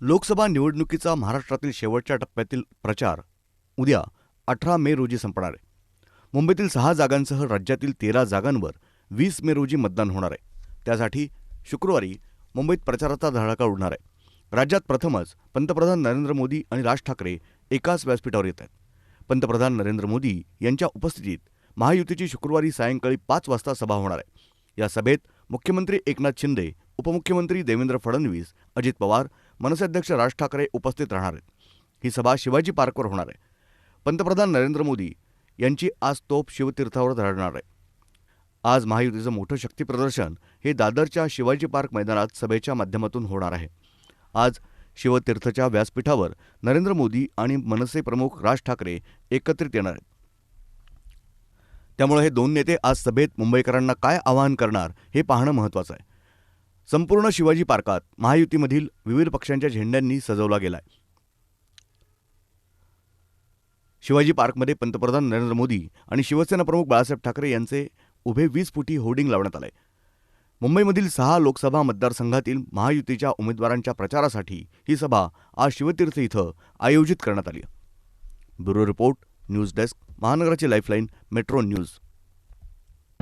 लोकसभा निवडणुकीचा महाराष्ट्रातील शेवटच्या टप्प्यातील प्रचार उद्या अठरा मे रोजी संपणार आहे. मुंबईतील सहा जागांसह राज्यातील तेरा जागांवर वीस मे रोजी मतदान होणार आहे. त्यासाठी शुक्रवारी मुंबईत प्रचाराचा धडाका उडणार आहे. राज्यात प्रथमच पंतप्रधान नरेंद्र मोदी आणि राज ठाकरे एकाच व्यासपीठावर येत आहेत. पंतप्रधान नरेंद्र मोदी यांच्या उपस्थितीत महायुतीची शुक्रवारी सायंकाळी पाच वाजता सभा होणार आहे. या सभेत मुख्यमंत्री एकनाथ शिंदे उपमुख्यमंत्री देवेंद्र फडणवीस अजित पवार मनसे अध्यक्ष राज ठाकरे उपस्थित राहणार आहेत. ही सभा शिवाजी पार्कवर होणार आहे. पंतप्रधान नरेंद्र मोदी यांची आज तोफ शिवतीर्थावर धरणार आहे. आज महायुतीचं मोठं शक्तीप्रदर्शन हे दादरच्या शिवाजी पार्क मैदानात सभेच्या माध्यमातून होणार आहे. आज शिवतीर्थच्या व्यासपीठावर नरेंद्र मोदी आणि मनसे प्रमुख राज ठाकरे एकत्रित येणार आहेत. त्यामुळे हे दोन नेते आज सभेत मुंबईकरांना काय आवाहन करणार हे पाहणं महत्त्वाचं आहे. संपूर्ण शिवाजी पार्कात महायुतीमधील विविध पक्षांच्या झेंड्यांनी सजवला गेलाय. शिवाजी पार्कमध्ये पंतप्रधान नरेंद्र मोदी आणि शिवसेना प्रमुख बाळासाहेब ठाकरे यांचे उभे वीस फुटी होर्डिंग लावण्यात आले मुंबईमधील सहा लोकसभा मतदारसंघातील महायुतीच्या उमेदवारांच्या प्रचारासाठी ही सभा आज शिवतीर्थ इथं आयोजित करण्यात आली ब्युरो रिपोर्ट न्यूज डेस्क महानगराची लाईफलाईन मेट्रो न्यूज.